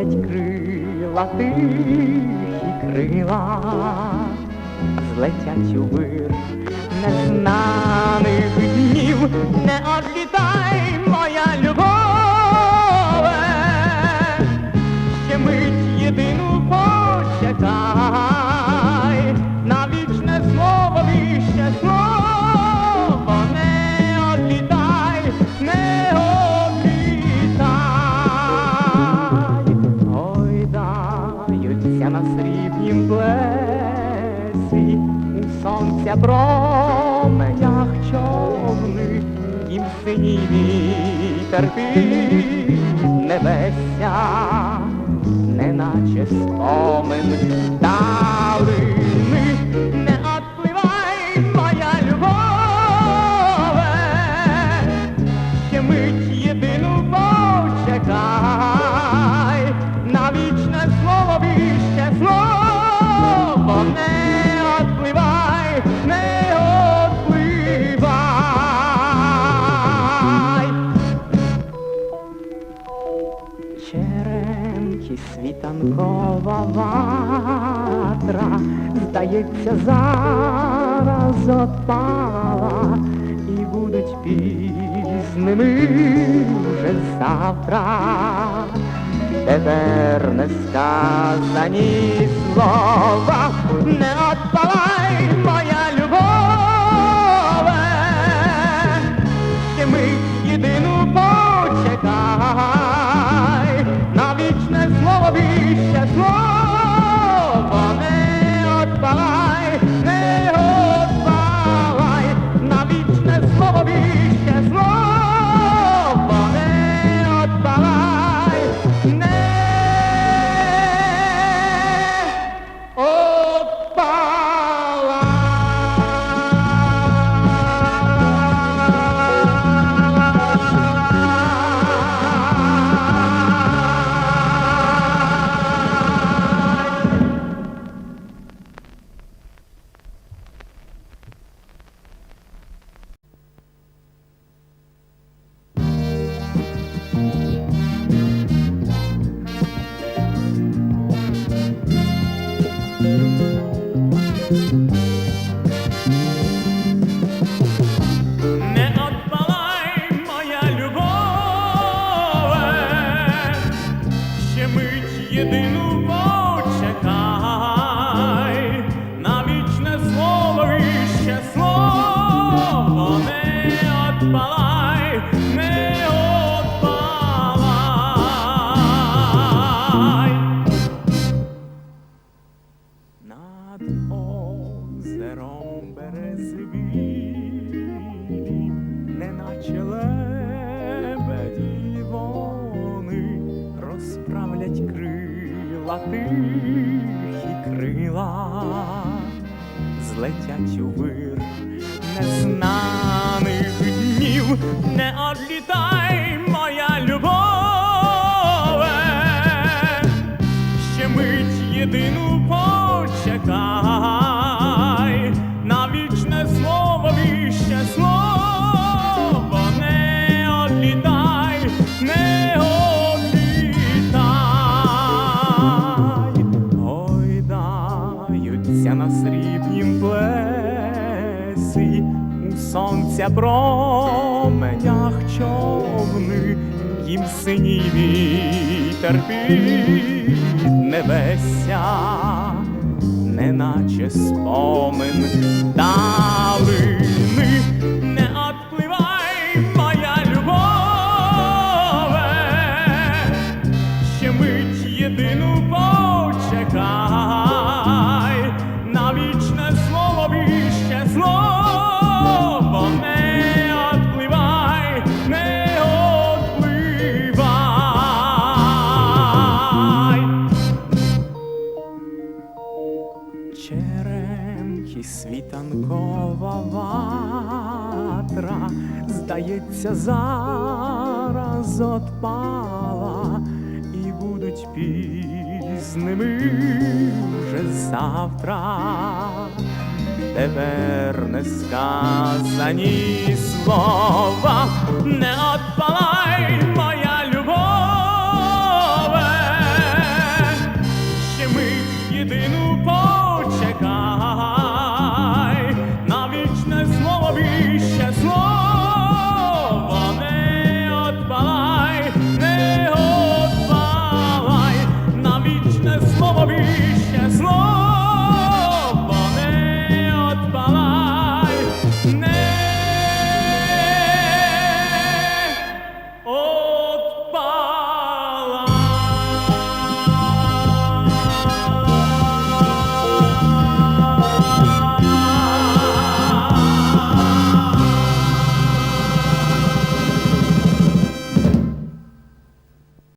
Летять крила, тихі крила, злетять у вир незнаних днів, не отлітай. Сонця променях човни, в синій вітер небеся, неначе спомин Черемхі світанкова ватра, здається, зараз отпала, і будуть пізними вже завтра. Тепер не сказані слова, не отпалай, моя Над озером березові, неначе лебеді вони розправлять крила тихі крила, злетять у вир незнаних днів, не одлітай, сонця променях човни, їм синій вітер під небеся, неначе спомин Світанкова ватра, здається, зараз отпала, і будуть пізними вже завтра. Тепер не сказані слова, не